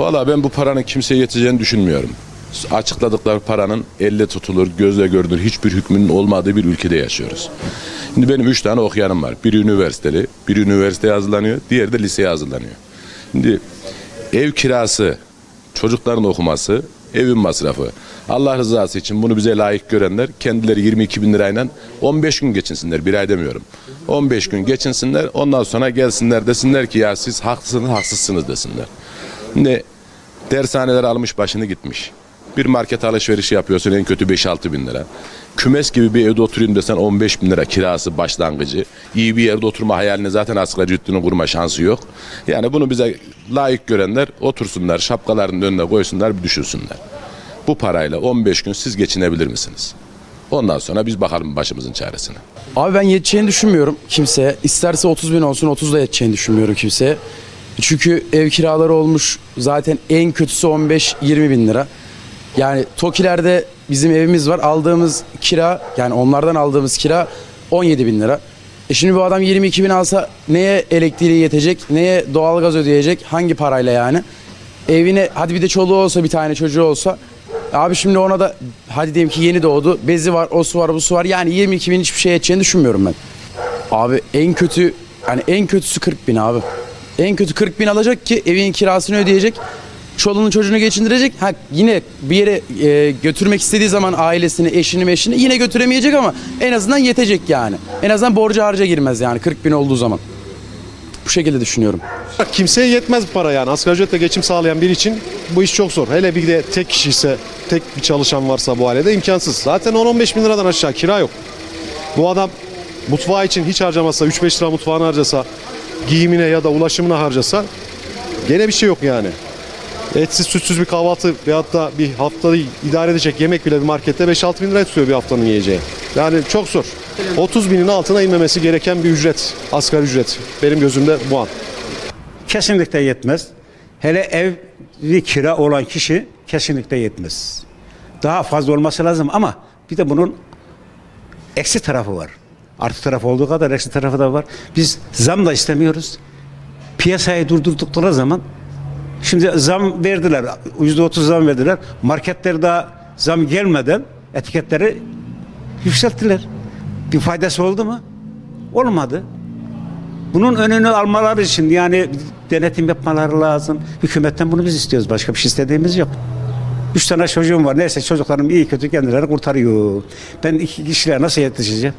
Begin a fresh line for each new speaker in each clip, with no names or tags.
Valla ben bu paranın kimseye yeteceğini düşünmüyorum. Açıkladıkları paranın elle tutulur, gözle görülür hiçbir hükmünün olmadığı bir ülkede yaşıyoruz. Şimdi benim üç tane okuyanım var. Biri üniversiteli, biri üniversiteye hazırlanıyor, diğeri de liseye hazırlanıyor. Şimdi ev kirası, çocukların okuması, evin masrafı. Allah rızası için bunu bize layık görenler kendileri 22 bin lirayla 15 gün geçinsinler. Bir ay demiyorum. 15 gün geçinsinler. Ondan sonra gelsinler desinler ki ya siz haklısınız haksızsınız desinler. Şimdi dershaneler almış başını gitmiş. Bir market alışverişi yapıyorsun en kötü 5-6 bin lira. Kümes gibi bir evde oturayım desen 15 bin lira kirası başlangıcı. İyi bir yerde oturma hayaline zaten asgari ücretini kurma şansı yok. Yani bunu bize layık görenler otursunlar şapkalarının önüne koysunlar bir düşünsünler. Bu parayla 15 gün siz geçinebilir misiniz? Ondan sonra biz bakalım başımızın çaresine.
Abi ben yeteceğini düşünmüyorum kimseye. İsterse 30 bin olsun 30 da yeteceğini düşünmüyorum kimseye. Çünkü ev kiraları olmuş zaten en kötüsü 15-20 bin lira. Yani TOKİ'lerde bizim evimiz var aldığımız kira yani onlardan aldığımız kira 17 bin lira. E şimdi bu adam 22 bin alsa neye elektriği yetecek, neye doğalgaz ödeyecek, hangi parayla yani? Evine hadi bir de çoluğu olsa bir tane çocuğu olsa Abi şimdi ona da hadi diyelim ki yeni doğdu. Bezi var, o su var, bu su var. Yani 22 bin hiçbir şey edeceğini düşünmüyorum ben. Abi en kötü yani en kötüsü 40 bin abi. En kötü 40 bin alacak ki evin kirasını ödeyecek. Çoluğunu çocuğunu geçindirecek. Ha yine bir yere e, götürmek istediği zaman ailesini, eşini, meşini yine götüremeyecek ama en azından yetecek yani. En azından borca harca girmez yani 40 bin olduğu zaman. Bu şekilde düşünüyorum.
Kimseye yetmez para yani. Asgari ücretle geçim sağlayan biri için bu iş çok zor. Hele bir de tek kişi ise, tek bir çalışan varsa bu ailede imkansız. Zaten 10-15 bin liradan aşağı kira yok. Bu adam mutfağı için hiç harcamasa, 3-5 lira mutfağını harcasa, giyimine ya da ulaşımına harcasa gene bir şey yok yani. Etsiz sütsüz bir kahvaltı veyahut da bir haftada idare edecek yemek bile bir markette 5-6 bin lira tutuyor bir haftanın yiyeceği. Yani çok zor. 30 binin altına inmemesi gereken bir ücret, asgari ücret. Benim gözümde bu an.
Kesinlikle yetmez. Hele evi kira olan kişi kesinlikle yetmez. Daha fazla olması lazım ama bir de bunun eksi tarafı var. Artı tarafı olduğu kadar eksi tarafı da var. Biz zam da istemiyoruz. Piyasayı durdurdukları zaman şimdi zam verdiler. Yüzde otuz zam verdiler. Marketler daha zam gelmeden etiketleri yükselttiler. Bir faydası oldu mu? Olmadı. Bunun önünü almaları için yani denetim yapmaları lazım. Hükümetten bunu biz istiyoruz. Başka bir şey istediğimiz yok. Üç tane çocuğum var. Neyse çocuklarım iyi kötü kendilerini kurtarıyor. Ben iki kişiyle nasıl yetişeceğim?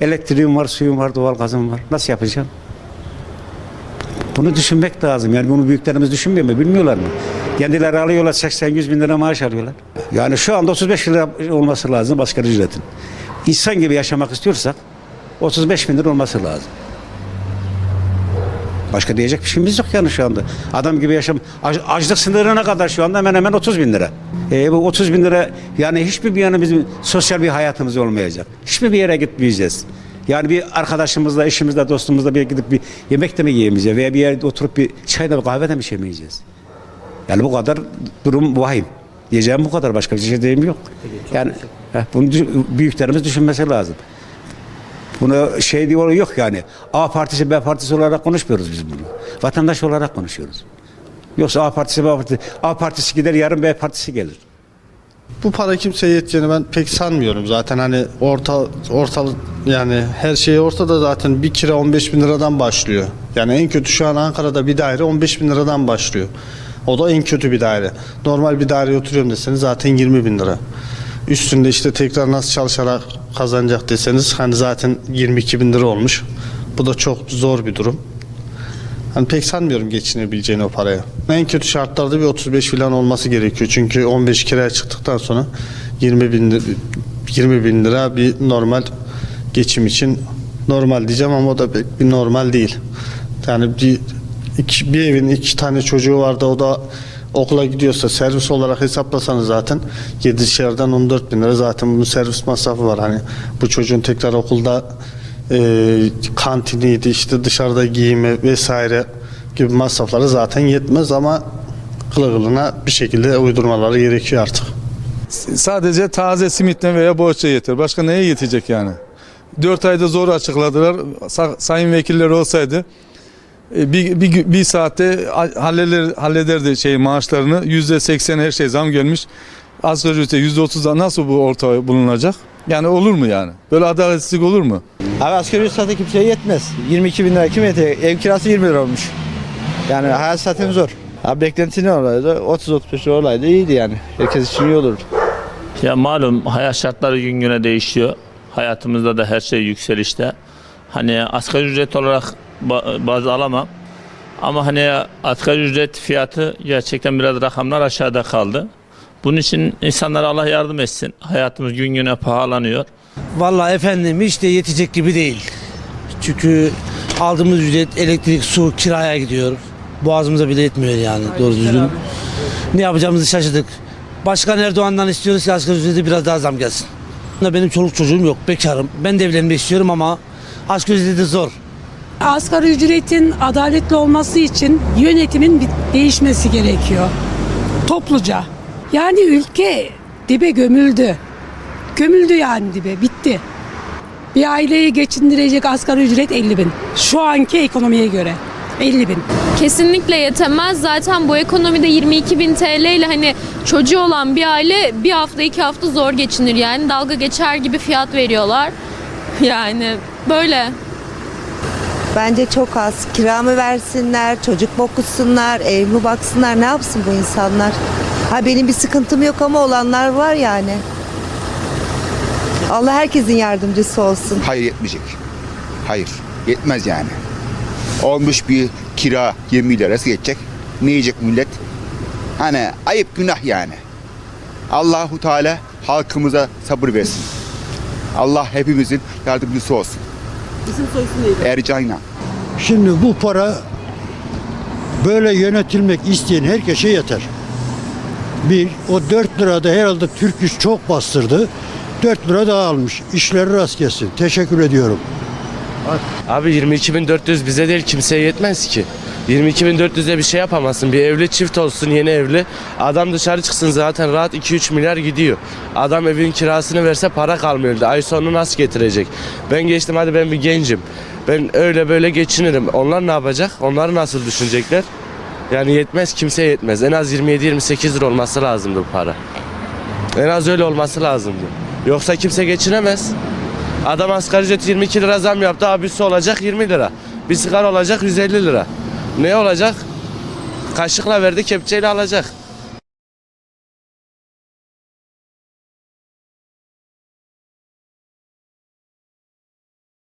Elektriğim var, suyum var, doğal gazım var. Nasıl yapacağım? Bunu düşünmek lazım. Yani bunu büyüklerimiz düşünmüyor mu? Bilmiyorlar mı? Kendileri alıyorlar 80-100 bin lira maaş alıyorlar. Yani şu anda 35 bin lira olması lazım asgari ücretin. İnsan gibi yaşamak istiyorsak 35 bin lira olması lazım. Başka diyecek bir şeyimiz yok yani şu anda. Adam gibi yaşam. Aç- açlık sınırına kadar şu anda hemen hemen 30 bin lira. E, bu 30 bin lira yani hiçbir bir yana bizim sosyal bir hayatımız olmayacak. Hiçbir bir yere gitmeyeceğiz. Yani bir arkadaşımızla, eşimizle, dostumuzla bir gidip bir yemek de mi yiyemeyeceğiz veya bir yerde oturup bir çayda bir kahve de mi içemeyeceğiz? Yani bu kadar durum vahim. Diyeceğim bu kadar başka bir şey diyeyim yok. Yani heh, bunu büyüklerimiz düşünmesi lazım. Buna şey diyor yok yani. A partisi B partisi olarak konuşmuyoruz biz bunu. Vatandaş olarak konuşuyoruz. Yoksa A partisi B partisi A partisi gider yarın B partisi gelir.
Bu para kimseye yeteceğini ben pek sanmıyorum. Zaten hani orta ortalık yani her şey ortada zaten bir kira 15 bin liradan başlıyor. Yani en kötü şu an Ankara'da bir daire 15 bin liradan başlıyor. O da en kötü bir daire. Normal bir daireye oturuyorum deseniz zaten 20 bin lira. Üstünde işte tekrar nasıl çalışarak kazanacak deseniz hani zaten 22 bin lira olmuş. Bu da çok zor bir durum. Hani pek sanmıyorum geçinebileceğini o paraya. En kötü şartlarda bir 35 falan olması gerekiyor. Çünkü 15 kiraya çıktıktan sonra 20 bin, li- 20 bin lira bir normal geçim için normal diyeceğim ama o da pek bir normal değil. Yani bir, iki, bir evin iki tane çocuğu var da o da okula gidiyorsa servis olarak hesaplasanız zaten 7 dışarıdan 14 bin lira zaten bunun servis masrafı var. Hani bu çocuğun tekrar okulda e, kantiniydi işte dışarıda giyimi vesaire gibi masrafları zaten yetmez ama kılı bir şekilde uydurmaları gerekiyor artık.
Sadece taze simitten veya borça yeter. Başka neye yetecek yani? 4 ayda zor açıkladılar. Sa- sayın vekiller olsaydı Bir, bir, bir saatte halleder, hallederdi şey maaşlarını. Yüzde seksen her şey zam gelmiş. Asgari ücrete yüzde otuzda nasıl bu ortaya bulunacak? Yani olur mu yani? Böyle adaletsizlik olur mu?
Abi asgari ücret zaten kimseye yetmez. 22 bin lira kim yetecek? Ev kirası 20 lira olmuş. Yani hayat zaten zor. Abi beklenti ne olaydı? 30-35 lira olaydı iyiydi yani. Herkes için iyi olurdu.
Ya malum hayat şartları gün güne değişiyor. Hayatımızda da her şey yükselişte. Hani asgari ücret olarak baz alamam. Ama hani asgari ücret fiyatı gerçekten biraz rakamlar aşağıda kaldı. Bunun için insanlara Allah yardım etsin. Hayatımız gün güne pahalanıyor.
Vallahi efendim hiç de yetecek gibi değil. Çünkü aldığımız ücret elektrik, su, kiraya gidiyor. Boğazımıza bile yetmiyor yani doğru düzgün. Ne yapacağımızı şaşırdık. Başkan Erdoğan'dan istiyoruz ki asgari ücrete biraz daha zam gelsin. Benim çoluk çocuğum yok, bekarım. Ben de evlenmek istiyorum ama asgari ücreti zor.
Asgari ücretin adaletli olması için yönetimin değişmesi gerekiyor. Topluca. Yani ülke dibe gömüldü. Gömüldü yani dibe, bitti. Bir aileyi geçindirecek asgari ücret 50 bin. Şu anki ekonomiye göre 50 bin.
Kesinlikle yetemez. Zaten bu ekonomide 22 bin TL ile hani çocuğu olan bir aile bir hafta iki hafta zor geçinir yani. Dalga geçer gibi fiyat veriyorlar. Yani böyle.
Bence çok az. Kira mı versinler, çocuk mu okutsunlar, ev mi baksınlar, ne yapsın bu insanlar? Ha benim bir sıkıntım yok ama olanlar var yani. Allah herkesin yardımcısı olsun.
Hayır yetmeyecek. Hayır. Yetmez yani. Olmuş bir kira 20 lirası geçecek. Ne yiyecek millet? Hani ayıp günah yani. Allahu Teala halkımıza sabır versin. Allah hepimizin yardımcısı olsun. İsim Ercan İnan.
Şimdi bu para böyle yönetilmek isteyen herkese yeter. Bir, o 4 lirada herhalde Türk İş çok bastırdı. 4 lira daha almış. İşleri rast gelsin. Teşekkür ediyorum.
Abi 22.400 bize değil kimseye yetmez ki. 22.400'e bir şey yapamazsın. Bir evli çift olsun yeni evli. Adam dışarı çıksın zaten rahat 2-3 milyar gidiyor. Adam evin kirasını verse para kalmıyor. Ay sonunu nasıl getirecek? Ben geçtim hadi ben bir gencim. Ben öyle böyle geçinirim. Onlar ne yapacak? Onları nasıl düşünecekler? Yani yetmez kimseye yetmez. En az 27-28 lira olması lazımdı bu para. En az öyle olması lazımdı. Yoksa kimse geçinemez. Adam asgari ücret 22 lira zam yaptı. Abisi olacak 20 lira. Bir sigara olacak 150 lira. Ne olacak? Kaşıkla verdi kepçeyle alacak.